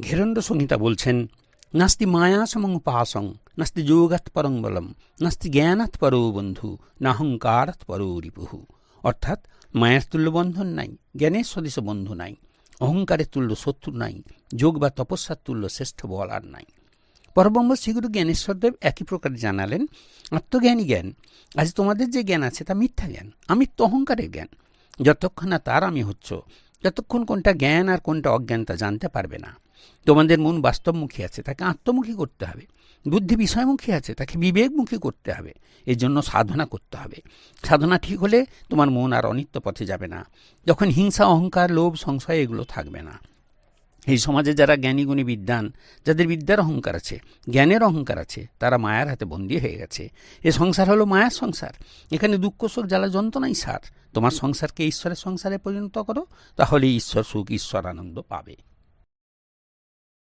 ঘেরণ্ড সংহিতা বলছেন, নাস্তি মায়াসমং উপাসং নাস্তি যোগাৎ পরং বলম, নাস্তি জ্ঞানাৎ পরো বন্ধু, নাহংকারাৎ পরো রিপুহু। অর্থাৎ মায়ার তুল্য বন্ধন নাই, জ্ঞানের সদৃশ বন্ধু নাই, অহংকারের তুল্য শত্রু নাই, যোগ বা তপস্যার তুল্য শ্রেষ্ঠ বল আর নাই। পরব্রহ্ম শ্রীগুরু জ্ঞানেশ্বরদেব একই প্রকার জানালেন, আত্মজ্ঞানী জ্ঞান, আজ তোমাদের যে জ্ঞান আছে তা মিথ্যা জ্ঞান আমিত্ব অহংকারের জ্ঞান। যতক্ষণ না তার আমি হচ্ছ যতক্ষণ কোনটা জ্ঞান আর কোনটা অজ্ঞান তা জানতে পারবে না। তোমাদের মন বাস্তবমুখী আছে, তাকে আত্মমুখী করতে হবে। বুদ্ধি বিষয়মুখী আছে, তাকে বিবেকমুখী করতে হবে। এর জন্য সাধনা করতে হবে। সাধনা ঠিক হলে তোমার মন আর অনিত্য পথে যাবে না। যখন হিংসা, অহংকার, লোভ, সংশয় এগুলো থাকবে না। এই সমাজে যারা জ্ঞানী গুণী বিদ্যান, যাদের বিদ্যার অহংকার আছে, জ্ঞানের অহংকার আছে, তারা মায়ার হাতে বন্দী হয়ে গেছে। এ সংসার হলো মায়ার সংসার। এখানে দুঃখ, সুখ, জ্বালা, যন্ত্রণাই সার। তোমার সংসারকে ঈশ্বরের সংসারে পরিণত করো তাহলে ঈশ্বর সুখ, ঈশ্বর আনন্দ পাবে।